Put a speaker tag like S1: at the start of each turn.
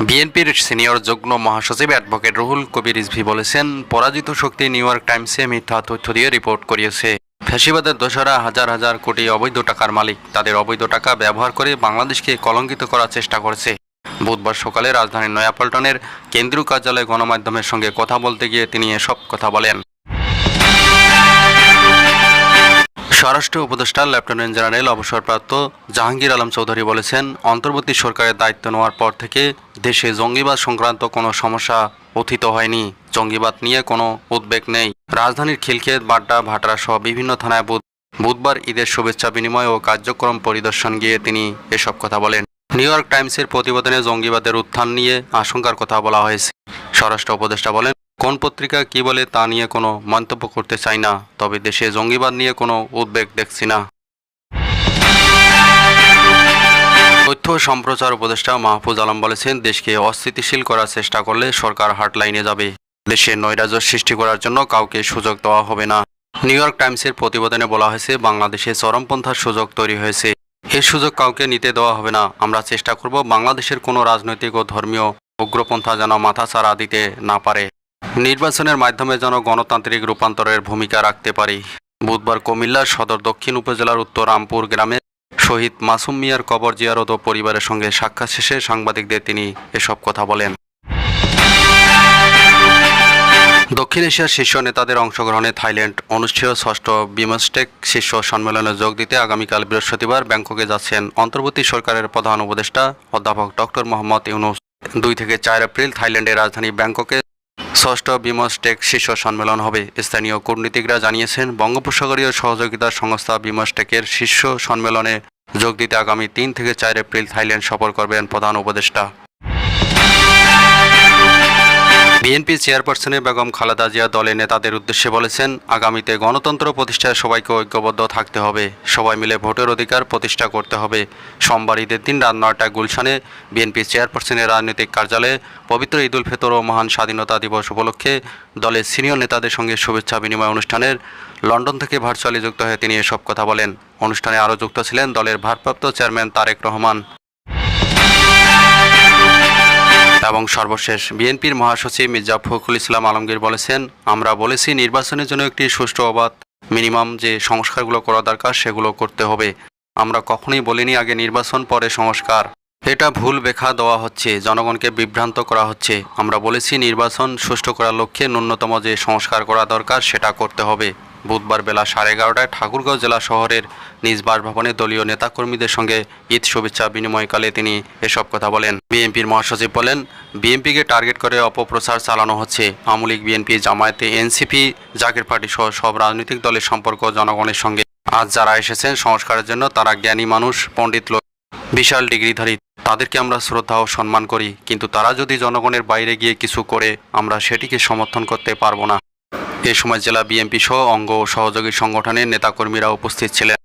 S1: বিএনপির সিনিয়র যুগ্ম মহাসচিব অ্যাডভোকেট রুহুল কবির রিজভি বলেছেন, পরাজিত শক্তি নিউ ইয়র্ক টাইমসে মিথ্যা তথ্য দিয়ে রিপোর্ট করিয়েছে। ফ্যাসিবাদের দোষরা হাজার হাজার কোটি অবৈধ টাকার মালিক। তাদের অবৈধ টাকা ব্যবহার করে বাংলাদেশকে কলঙ্কিত করার চেষ্টা করেছে। বুধবার সকালে রাজধানীর নয়াপল্টনের কেন্দ্রীয় কার্যালয়ে গণমাধ্যমের সঙ্গে কথা বলতে গিয়ে তিনি এসব কথা বলেন। স্বরাষ্ট্র উপদেষ্টা লেফটেন্যান্ট জেনারেল অবসরপ্রাপ্ত জাহাঙ্গীর আলম চৌধুরী বলেছেন, অন্তর্বর্তী সরকারের দায়িত্ব নেওয়ার পর থেকে দেশে জঙ্গিবাদ সংক্রান্ত কোনো সমস্যা অথিত হয়নি। জঙ্গিবাদ নিয়ে কোনো উদ্বেগ নেই। রাজধানীর খিলক্ষেত, বাড্ডা, ভাটরা সহ বিভিন্ন থানায় বুধ বুধবার ঈদের শুভেচ্ছা বিনিময় ও কার্যক্রম পরিদর্শন গিয়ে তিনি এসব কথা বলেন। নিউ ইয়র্ক টাইমসের প্রতিবেদনে জঙ্গিবাদের উত্থান নিয়ে আশঙ্কার কথা বলা হয়েছে। স্বরাষ্ট্র উপদেষ্টা বলেন কোন পত্রিকা কি বলে তা নিয়ে কোনো মন্তব্য করতে চাই না, তবে দেশে জঙ্গিবাদ নিয়ে কোনো উদ্বেগ দেখছি না। তথ্য সম্প্রচার উপদেষ্টা মাহফুজ আলম বলেছেন, দেশকে অস্থিতিশীল করার চেষ্টা করলে সরকার হাটলাইনে যাবে। দেশে নৈরাজ্য সৃষ্টি করার জন্য কাউকে সুযোগ দেওয়া হবে না। নিউ ইয়র্ক টাইমসের প্রতিবেদনে বলা হয়েছে, বাংলাদেশে চরমপন্থার সুযোগ তৈরি হয়েছে। এর সুযোগ কাউকে নিতে দেওয়া হবে না। আমরা চেষ্টা করব বাংলাদেশের কোনো রাজনৈতিক ও ধর্মীয় উগ্রপন্থা যেন মাথাচাড়া দিতে না পারে। নির্বাচনের মাধ্যমে যেন গণতান্ত্রিক রূপান্তরের ভূমিকা রাখতে পারি। বুধবার কুমিল্লার সদর দক্ষিণ উপজেলার উত্তর রামপুর গ্রামে শহীদ মাসুম মিয়ার কবর জিয়ারত পরিবারের সঙ্গে সাক্ষাৎ শেষে সাংবাদিকদের তিনি এসব কথা বলেন। দক্ষিণ এশিয়ার শীর্ষ নেতাদের অংশগ্রহণে থাইল্যান্ড অনুষ্ঠেয় ষষ্ঠ বিমস্টেক শীর্ষ সম্মেলনে যোগ দিতে আগামীকাল বৃহস্পতিবার ব্যাংককে যাচ্ছেন অন্তর্বর্তী সরকারের প্রধান উপদেষ্টা অধ্যাপক ডক্টর মোহাম্মদ ইউনুস। দুই থেকে চার এপ্রিল থাইল্যান্ডের রাজধানী ব্যাংককে ষষ্ঠ বিমস্টেক শীর্ষ সম্মেলন হবে। স্থানীয় কূটনীতিকরা জানিয়েছেন, বঙ্গোপসাগরীয় সহযোগিতা সংস্থা বিমস্টেকের শীর্ষ সম্মেলনে যোগ দিতে আগামী তিন থেকে চার এপ্রিল থাইল্যান্ড সফর করবেন প্রধান উপদেষ্টা। বিএনপি চেয়ারপারসনের বেগম খালেদা জিয়া দলের নেতাদের উদ্দেশ্যে বলেছেন, আগামীতে গণতন্ত্র প্রতিষ্ঠায় সবাইকে ঐক্যবদ্ধ থাকতে হবে। সবাই মিলে ভোটের অধিকার প্রতিষ্ঠা করতে হবে। সোমবার ঈদের দিন রাত নয়টায় গুলশানে বিএনপি চেয়ারপারসনের রাজনৈতিক কার্যালয়ে পবিত্র ঈদুল ফেতর ও মহান স্বাধীনতা দিবস উপলক্ষে দলের সিনিয়র নেতাদের সঙ্গে শুভেচ্ছা বিনিময় অনুষ্ঠানের লন্ডন থেকে ভার্চুয়ালি যুক্ত হয়ে তিনি এসব কথা বলেন। অনুষ্ঠানে আরও যুক্ত ছিলেন দলের ভারপ্রাপ্ত চেয়ারম্যান তারেক রহমান। এবং সর্বশেষ বিএনপির মহাসচিব মির্জা ফখরুল ইসলাম আলমগীর বলেছেন, আমরা বলেছি নির্বাচনের জন্য একটি সুষ্ঠু অবাধ মিনিমাম যে সংস্কারগুলো করা দরকার সেগুলো করতে হবে। আমরা কখনোই বলিনি আগে নির্বাচন, পরে সংস্কার। এটা ভুল ব্যাখ্যা দেওয়া হচ্ছে, জনগণকে বিভ্রান্ত করা হচ্ছে। আমরা বলেছি নির্বাচন সুষ্ঠু করার লক্ষ্যে ন্যূনতম যে সংস্কার করা দরকার সেটা করতে হবে। বুধবার বেলা সাড়ে এগারোটায় ঠাকুরগাঁও জেলা শহরের নিজ বাসভবনে দলীয় নেতাকর্মীদের সঙ্গে ঈদ শুভেচ্ছা বিনিময়কালে তিনি এসব কথা বলেন। বিএনপির মহাসচিব বলেন, বিএনপিকে টার্গেট করে অপপ্রচার চালানো হচ্ছে। আওয়ামী লীগ, বিএনপি, জামায়াতে, এনসিপি, জাকের পার্টি সহ সব রাজনৈতিক দলের সম্পর্ক জনগণের সঙ্গে। আজ যারা এসেছেন সংস্কারের জন্য তারা জ্ঞানী মানুষ, পণ্ডিত লোক, বিশাল ডিগ্রিধারী। তাদেরকে আমরা শ্রদ্ধা ও সম্মান করি, কিন্তু তারা যদি জনগণের বাইরে গিয়ে কিছু করে, আমরা সেটিকে সমর্থন করতে পারব না। এ সময় জেলা বিএনপি সহ অঙ্গ ও সহযোগী সংগঠনের নেতাকর্মীরা উপস্থিত ছিলেন।